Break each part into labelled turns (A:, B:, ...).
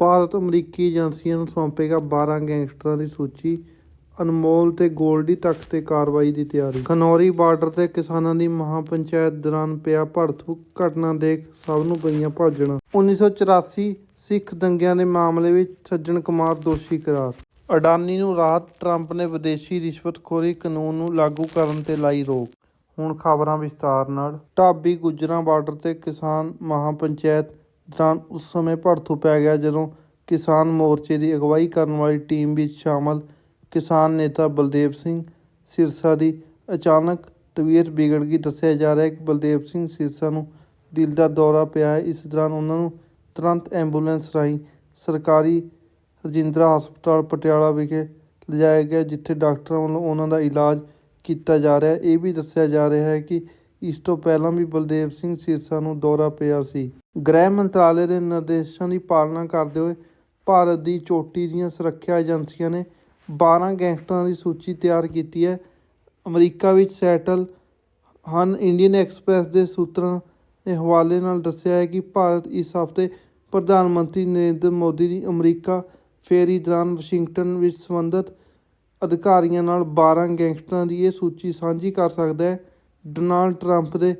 A: ਭਾਰਤ ਅਮਰੀਕੀ ਏਜੰਸੀਆਂ ਨੂੰ ਸੌਂਪੇਗਾ 12 ਗੈਂਗਸਟਰਾਂ ਦੀ ਸੂਚੀ। ਅਨਮੋਲ ਤੇ ਗੋਲਡੀ ਤੱਕ ਤੇ ਕਾਰਵਾਈ ਦੀ ਤਿਆਰੀ। ਖਨੌਰੀ ਬਾਰਡਰ ਤੇ ਕਿਸਾਨਾਂ ਦੀ ਮਹਾਪੰਚਾਇਤ ਦੌਰਾਨ ਪਿਆ ਭੜਥੂ ਘਟਨਾ ਦੇਖ ਸਭ ਨੂੰ ਪਈਆਂ ਭਾਜਣਾ 1984 ਸਿੱਖ ਦੰਗਿਆਂ ਦੇ ਮਾਮਲੇ ਵਿੱਚ ਸੱਜਣ ਕੁਮਾਰ ਦੋਸ਼ੀ ਕਰਾਰ ਅਡਾਨੀ ਨੂੰ ਰਾਹਤ, ਟਰੰਪ ਨੇ ਵਿਦੇਸ਼ੀ ਰਿਸ਼ਵਤਖੋਰੀ ਕਾਨੂੰਨ ਨੂੰ ਲਾਗੂ ਕਰਨ ਤੇ ਲਾਈ ਰੋਕ। ਹੁਣ ਖਬਰਾਂ ਵਿਸਤਾਰ ਨਾਲ। ਢਾਬੀ ਗੁੱਜਰਾਂ ਬਾਰਡਰ ਤੇ ਕਿਸਾਨ ਮਹਾਪੰਚਾਇਤ ਦੌਰਾਨ ਉਸ ਸਮੇਂ ਭੜਥੂ ਪੈ ਗਿਆ ਜਦੋਂ ਕਿਸਾਨ ਮੋਰਚੇ ਦੀ ਅਗਵਾਈ ਕਰਨ ਵਾਲੀ ਟੀਮ ਵਿੱਚ ਸ਼ਾਮਲ ਕਿਸਾਨ ਨੇਤਾ ਬਲਦੇਵ ਸਿੰਘ ਸਿਰਸਾ ਦੀ ਅਚਾਨਕ ਤਬੀਅਤ ਵਿਗੜ ਗਈ। ਦੱਸਿਆ ਜਾ ਰਿਹਾ ਹੈ ਕਿ ਬਲਦੇਵ ਸਿੰਘ ਸਿਰਸਾ ਨੂੰ ਦਿਲ ਦਾ ਦੌਰਾ ਪਿਆ ਹੈ। ਇਸ ਦੌਰਾਨ ਉਹਨਾਂ ਨੂੰ ਤੁਰੰਤ ਐਂਬੂਲੈਂਸ ਰਾਹੀਂ ਸਰਕਾਰੀ ਰਜਿੰਦਰਾ ਹਸਪਤਾਲ ਪਟਿਆਲਾ ਵਿਖੇ ਲਿਜਾਇਆ ਗਿਆ, ਜਿੱਥੇ ਡਾਕਟਰਾਂ ਵੱਲੋਂ ਉਹਨਾਂ ਦਾ ਇਲਾਜ ਕੀਤਾ ਜਾ ਰਿਹਾ ਹੈ। ਇਹ ਵੀ ਦੱਸਿਆ ਜਾ ਰਿਹਾ ਹੈ ਕਿ ਇਸ ਤੋਂ ਪਹਿਲਾਂ ਵੀ ਬਲਦੇਵ ਸਿੰਘ ਸਿਰਸਾ ਨੂੰ ਦੌਰਾ ਪਿਆ ਸੀ। ਗ੍ਰਹਿ ਮੰਤਰਾਲੇ ਦੇ ਨਿਰਦੇਸ਼ਾਂ ਦੀ ਪਾਲਣਾ ਕਰਦੇ ਹੋਏ ਭਾਰਤ ਦੀ ਚੋਟੀ ਦੀਆਂ ਸੁਰੱਖਿਆ ਏਜੰਸੀਆਂ ਨੇ 12 ਗੈਂਗਸਟਰਾਂ ਦੀ ਸੂਚੀ ਤਿਆਰ ਕੀਤੀ ਹੈ। ਅਮਰੀਕਾ ਵਿੱਚ ਸੈਟਲ ਹਨ ਇੰਡੀਅਨ ਐਕਸਪ੍ਰੈਸ ਦੇ ਸੂਤਰਾਂ ਦੇ ਹਵਾਲੇ ਨਾਲ ਦੱਸਿਆ ਹੈ ਕਿ ਭਾਰਤ ਇਸ ਹਫ਼ਤੇ ਪ੍ਰਧਾਨ ਮੰਤਰੀ ਨਰਿੰਦਰ ਮੋਦੀ ਦੀ ਅਮਰੀਕਾ ਫੇਰੀ ਦੌਰਾਨ ਵਾਸ਼ਿੰਗਟਨ ਵਿੱਚ ਸੰਬੰਧਿਤ ਅਧਿਕਾਰੀਆਂ ਨਾਲ 12 ਗੈਂਗਸਟਰਾਂ ਦੀ ਇਹ ਸੂਚੀ ਸਾਂਝੀ ਕਰ ਸਕਦਾ ਹੈ। ਡੋਨਾਲਡ ਟਰੰਪ ਦੇ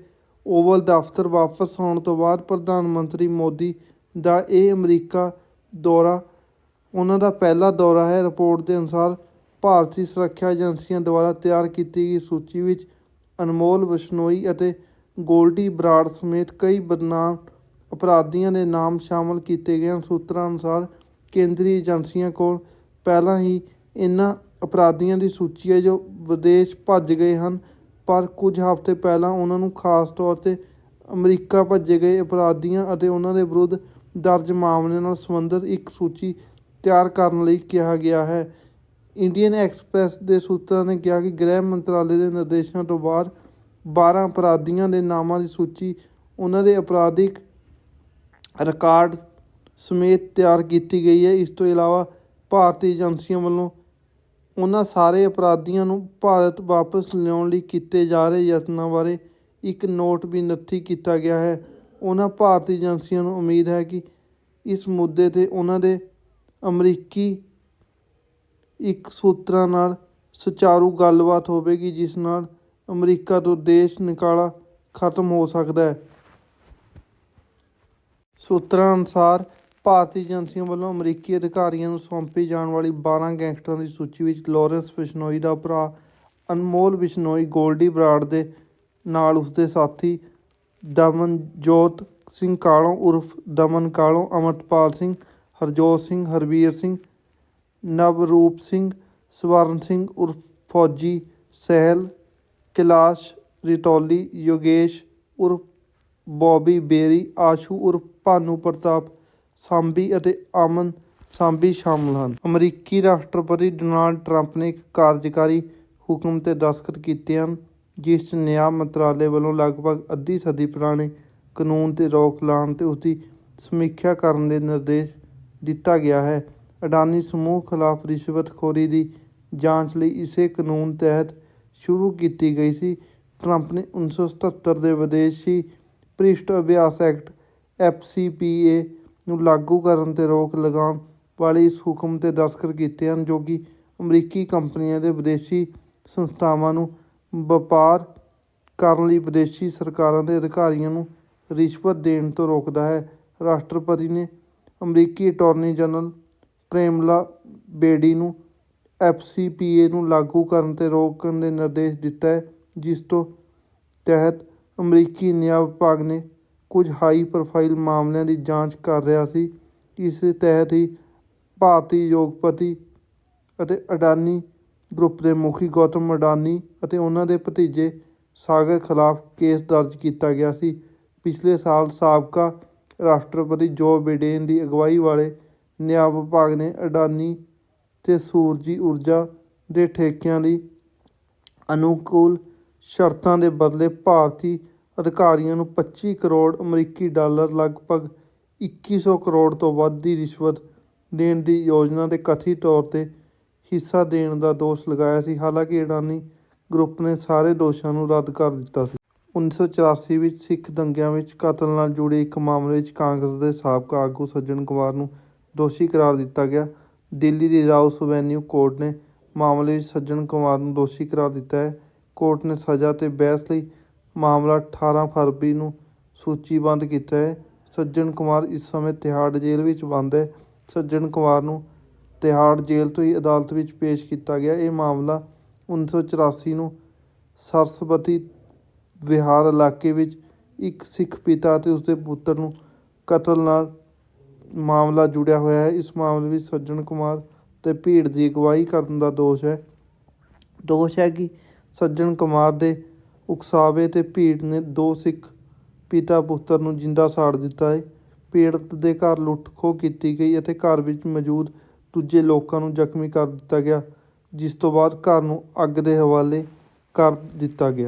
A: ਓਵਲ ਦਫ਼ਤਰ ਵਾਪਸ ਆਉਣ ਤੋਂ ਬਾਅਦ ਪ੍ਰਧਾਨ ਮੰਤਰੀ ਮੋਦੀ ਦਾ ਇਹ ਅਮਰੀਕਾ ਦੌਰਾ ਉਹਨਾਂ ਦਾ ਪਹਿਲਾ ਦੌਰਾ ਹੈ। ਰਿਪੋਰਟ ਦੇ ਅਨੁਸਾਰ ਭਾਰਤੀ ਸੁਰੱਖਿਆ ਏਜੰਸੀਆਂ ਦੁਆਰਾ ਤਿਆਰ ਕੀਤੀ ਗਈ ਸੂਚੀ ਵਿੱਚ ਅਨਮੋਲ, ਬਿਸ਼ਨੋਈ ਅਤੇ ਗੋਲਡੀ ਬਰਾੜ ਸਮੇਤ ਕਈ ਬਦਨਾਮ ਅਪਰਾਧੀਆਂ ਦੇ ਨਾਮ ਸ਼ਾਮਲ ਕੀਤੇ ਗਏ ਹਨ। ਸੂਤਰਾਂ ਅਨੁਸਾਰ ਕੇਂਦਰੀ ਏਜੰਸੀਆਂ ਕੋਲ ਪਹਿਲਾਂ ਹੀ ਇਨ੍ਹਾਂ ਅਪਰਾਧੀਆਂ ਦੀ ਸੂਚੀ ਹੈ ਜੋ ਵਿਦੇਸ਼ ਭੱਜ ਗਏ ਹਨ। ਪਰ ਕੁਝ ਹਫ਼ਤੇ ਪਹਿਲਾਂ ਉਹਨਾਂ ਨੂੰ ਖਾਸ ਤੌਰ ਤੇ ਅਮਰੀਕਾ ਭੱਜੇ ਗਏ ਅਪਰਾਧੀਆਂ ਅਤੇ ਉਹਨਾਂ ਦੇ ਵਿਰੁੱਧ ਦਰਜ ਮਾਮਲਿਆਂ ਨਾਲ ਸੰਬੰਧਿਤ ਇੱਕ ਸੂਚੀ ਤਿਆਰ ਕਰਨ ਲਈ ਕਿਹਾ ਗਿਆ ਹੈ। ਇੰਡੀਅਨ ਐਕਸਪ੍ਰੈਸ ਦੇ ਸੂਤਰਾਂ ਨੇ ਕਿਹਾ ਕਿ ਗ੍ਰਹਿ ਮੰਤਰਾਲੇ ਦੇ ਨਿਰਦੇਸ਼ਾਂ ਤੋਂ ਬਾਅਦ 12 ਅਪਰਾਧੀਆਂ ਦੇ ਨਾਮਾਂ ਦੀ ਸੂਚੀ ਉਹਨਾਂ ਦੇ ਅਪਰਾਧਿਕ ਰਿਕਾਰਡ ਸਮੇਤ ਤਿਆਰ ਕੀਤੀ ਗਈ ਹੈ। ਇਸ ਤੋਂ ਇਲਾਵਾ ਭਾਰਤੀ ਏਜੰਸੀਆਂ ਵੱਲੋਂ ਉਹਨਾਂ ਸਾਰੇ ਅਪਰਾਧੀਆਂ ਨੂੰ ਭਾਰਤ ਵਾਪਸ ਲਿਆਉਣ ਲਈ ਕੀਤੇ ਜਾ ਰਹੇ ਯਤਨਾਂ ਬਾਰੇ ਇੱਕ ਨੋਟ ਵੀ ਨੱਥੀ ਕੀਤਾ ਗਿਆ ਹੈ। ਉਹਨਾਂ ਭਾਰਤੀ ਏਜੰਸੀਆਂ ਨੂੰ ਉਮੀਦ ਹੈ ਕਿ ਇਸ ਮੁੱਦੇ ਤੇ ਉਹਨਾਂ ਦੇ ਅਮਰੀਕੀ ਇੱਕ ਸੂਤਰਾਂ ਨਾਲ ਸੁਚਾਰੂ ਗੱਲਬਾਤ ਹੋਵੇਗੀ, ਜਿਸ ਨਾਲ ਅਮਰੀਕਾ ਤੋਂ ਦੇਸ਼ ਨਿਕਾਲਾ ਖਤਮ ਹੋ ਸਕਦਾ ਹੈ। ਸੂਤਰਾਂ ਅਨੁਸਾਰ ਭਾਰਤੀ ਏਜੰਸੀਆਂ ਵੱਲੋਂ ਅਮਰੀਕੀ ਅਧਿਕਾਰੀਆਂ ਨੂੰ ਸੌਂਪੀ ਜਾਣ ਵਾਲੀ 12 ਗੈਂਗਸਟਰਾਂ ਦੀ ਸੂਚੀ ਵਿੱਚ ਲਾਰੈਂਸ ਬਿਸ਼ਨੋਈ ਦਾ ਭਰਾ, ਅਨਮੋਲ ਬਿਸ਼ਨੋਈ ਗੋਲਡੀ ਬਰਾੜ ਦੇ ਨਾਲ ਉਸਦੇ ਸਾਥੀ ਦਮਨਜੋਤ ਸਿੰਘ ਕਾਲੋਂ ਉਰਫ ਦਮਨ ਕਾਲੋਂ ਅਮਰਪਾਲ ਸਿੰਘ, ਹਰਜੋਤ ਸਿੰਘ, ਹਰਵੀਰ ਸਿੰਘ, ਨਵਰੂਪ ਸਿੰਘ, ਸਵਰਨ ਸਿੰਘ ਉਰਫ ਫੌਜੀ, ਸਹਿਲ, ਕੈਲਾਸ਼, ਰਿਤੌਲੀ, ਯੋਗੇਸ਼ ਉਰਫ ਬੌਬੀ ਬੇਰੀ, ਆਸ਼ੂ ਉਰਫ ਭਾਨੂ ਪ੍ਰਤਾਪ ਸਾਂਬੀ ਅਤੇ ਅਮਨ ਸਾਂਬੀ ਸ਼ਾਮਲ ਹਨ। ਅਮਰੀਕੀ ਰਾਸ਼ਟਰਪਤੀ ਡੋਨਾਲਡ ਟਰੰਪ ਨੇ ਇੱਕ ਕਾਰਜਕਾਰੀ ਹੁਕਮ ਤੇ ਦਸਤਖਤ ਕੀਤੇ ਹਨ, ਜਿਸ 'ਚ ਨਿਆਂ ਮੰਤਰਾਲੇ ਵੱਲੋਂ ਲਗਭਗ ਅੱਧੀ ਸਦੀ ਪੁਰਾਣੇ ਕਾਨੂੰਨ ਤੇ ਰੋਕ ਲਾਉਣ ਤੇ ਉਸ ਦੀ ਸਮੀਖਿਆ ਕਰਨ ਦੇ ਨਿਰਦੇਸ਼ ਦਿੱਤਾ ਗਿਆ ਹੈ। ਅਡਾਨੀ ਸਮੂਹ ਖਿਲਾਫ ਰਿਸ਼ਵਤਖੋਰੀ ਦੀ ਜਾਂਚ ਲਈ ਇਸੇ ਕਾਨੂੰਨ ਤਹਿਤ ਸ਼ੁਰੂ ਕੀਤੀ ਗਈ ਸੀ। ਟਰੰਪ ਨੇ 1977 ਦੇ ਵਿਦੇਸ਼ੀ ਭ੍ਰਿਸ਼ਟ ਅਭਿਆਸ ਐਕਟ ਐਫਸੀਪੀਏ ਨੂੰ ਲਾਗੂ ਕਰਨ ਤੇ ਰੋਕ ਲਗਾਉਣ ਵਾਲੇ ਇਸ ਹੁਕਮ ਤੇ ਦਸਤਖਤ ਕੀਤੇ ਹਨ, ਜੋ ਕਿ ਅਮਰੀਕੀ ਕੰਪਨੀਆਂ ਦੇ ਵਿਦੇਸ਼ੀ ਸੰਸਥਾਵਾਂ ਨੂੰ ਵਪਾਰ ਕਰਨ ਲਈ ਵਿਦੇਸ਼ੀ ਸਰਕਾਰਾਂ ਦੇ ਅਧਿਕਾਰੀਆਂ ਨੂੰ ਰਿਸ਼ਵਤ ਦੇਣ ਤੋਂ ਰੋਕਦਾ ਹੈ। ਰਾਸ਼ਟਰਪਤੀ ਨੇ ਅਮਰੀਕੀ ਅਟਾਰਨੀ ਜਨਰਲ ਪ੍ਰੇਮਲਾ ਬੇਡੀ ਨੂੰ ਐਫਸੀਪੀਏ ਨੂੰ ਲਾਗੂ ਕਰਨ ਤੇ ਰੋਕਣ ਦੇ ਨਿਰਦੇਸ਼ ਦਿੱਤਾ ਹੈ, ਜਿਸ ਤੋਂ ਤਹਿਤ ਅਮਰੀਕੀ ਨਿਆਂ ਵਿਭਾਗ ਨੇ ਕੁਝ ਹਾਈ ਪ੍ਰੋਫਾਈਲ ਮਾਮਲਿਆਂ ਦੀ ਜਾਂਚ ਕਰ ਰਿਹਾ ਸੀ। ਇਸ ਤਹਿਤ ਹੀ ਭਾਰਤੀ ਯੋਗਪਤੀ ਅਤੇ ਅਡਾਨੀ ਗਰੁੱਪ ਦੇ ਮੁਖੀ ਗੌਤਮ ਅਡਾਨੀ ਅਤੇ ਉਹਨਾਂ ਦੇ ਭਤੀਜੇ ਸਾਗਰ ਖਿਲਾਫ ਕੇਸ ਦਰਜ ਕੀਤਾ ਗਿਆ ਸੀ। ਪਿਛਲੇ ਸਾਲ ਸਾਬਕਾ ਰਾਸ਼ਟਰਪਤੀ ਜੋ ਬਿਡੇਨ ਦੀ ਅਗਵਾਈ ਵਾਲੇ ਨਿਆਂ ਵਿਭਾਗ ਨੇ ਅਡਾਨੀ ਤੇ ਸੂਰਜੀ ਊਰਜਾ ਦੇ ਠੇਕਿਆਂ ਲਈ ਅਨੁਕੂਲ ਸ਼ਰਤਾਂ ਦੇ ਬਦਲੇ ਭਾਰਤੀ ਅਧਿਕਾਰੀਆਂ ਨੂੰ 25 ਕਰੋੜ ਅਮਰੀਕੀ ਡਾਲਰ, ਲਗਭਗ 2100 ਕਰੋੜ ਤੋਂ ਵੱਧ ਦੀ ਰਿਸ਼ਵਤ ਦੇਣ ਦੀ ਯੋਜਨਾ ਦੇ ਕਥਿਤ ਤੌਰ ਤੇ ਹਿੱਸਾ ਦੇਣ ਦਾ ਦੋਸ਼ ਲਗਾਇਆ ਸੀ। ਹਾਲਾਂਕਿ ਅਡਾਨੀ ਗਰੁੱਪ ਨੇ ਸਾਰੇ ਦੋਸ਼ਾਂ ਨੂੰ ਰੱਦ ਕਰ ਦਿੱਤਾ ਸੀ। 1984 ਵਿੱਚ ਸਿੱਖ ਦੰਗਿਆਂ ਵਿੱਚ ਕਤਲ ਨਾਲ ਜੁੜੇ ਇੱਕ ਮਾਮਲੇ ਵਿੱਚ ਕਾਂਗਰਸ ਦੇ ਸਾਬਕਾ ਆਗੂ ਸੱਜਣ ਕੁਮਾਰ ਨੂੰ ਦੋਸ਼ੀ ਕਰਾਰ ਦਿੱਤਾ ਗਿਆ। ਦਿੱਲੀ ਦੀ ਰਾਉਸ ਐਵੇਨਿਊ ਕੋਰਟ ਨੇ ਮਾਮਲੇ ਵਿੱਚ ਸੱਜਣ ਕੁਮਾਰ ਨੂੰ ਦੋਸ਼ੀ ਕਰਾਰ ਦਿੱਤਾ ਹੈ। ਕੋਰਟ ਨੇ ਸਜ਼ਾ ਤੇ ਬਹਿਸ ਲਈ ਮਾਮਲਾ 18 ਫਰਵਰੀ ਨੂੰ ਸੂਚੀਬੱਧ ਕੀਤਾ ਹੈ। ਸੱਜਣ ਕੁਮਾਰ ਇਸ ਸਮੇਂ ਤਿਹਾੜ ਜੇਲ੍ਹ ਵਿੱਚ ਬੰਦ ਹੈ। ਸੱਜਣ ਕੁਮਾਰ ਨੂੰ ਤਿਹਾੜ ਜੇਲ੍ਹ ਤੋਂ ਹੀ ਅਦਾਲਤ ਵਿੱਚ ਪੇਸ਼ ਕੀਤਾ ਗਿਆ। ਇਹ ਮਾਮਲਾ 1984 ਨੂੰ ਸਰਸਵਤੀ ਵਿਹਾਰ ਇਲਾਕੇ ਵਿੱਚ ਇੱਕ ਸਿੱਖ ਪਿਤਾ ਅਤੇ ਉਸਦੇ ਪੁੱਤਰ ਨੂੰ ਕਤਲ ਨਾਲ ਮਾਮਲਾ ਜੁੜਿਆ ਹੋਇਆ ਹੈ। ਇਸ ਮਾਮਲੇ ਵਿੱਚ ਸੱਜਣ ਕੁਮਾਰ ਤੇ ਭੀੜ ਦੀ ਅਗਵਾਈ ਕਰਨ ਦਾ ਦੋਸ਼ ਹੈ। ਦੋਸ਼ ਹੈ ਕਿ ਸੱਜਣ ਕੁਮਾਰ ਦੇ ਉਕਸਾਵੇ ਤੇ ਭੀੜ ਨੇ ਦੋ ਸਿੱਖ ਪਿਤਾ ਪੁੱਤਰ ਨੂੰ ਜਿੰਦਾ ਸਾੜ ਦਿੱਤਾ ਹੈ ਪੀੜਤ ਦੇ ਘਰ ਲੁੱਟ ਖੋਹ ਕੀਤੀ ਗਈ ਅਤੇ ਘਰ ਵਿੱਚ ਮੌਜੂਦ ਦੂਜੇ ਲੋਕਾਂ ਨੂੰ ਜ਼ਖਮੀ ਕਰ ਦਿੱਤਾ ਗਿਆ, ਜਿਸ ਤੋਂ ਬਾਅਦ ਘਰ ਨੂੰ ਅੱਗ ਦੇ ਹਵਾਲੇ ਕਰ ਦਿੱਤਾ ਗਿਆ।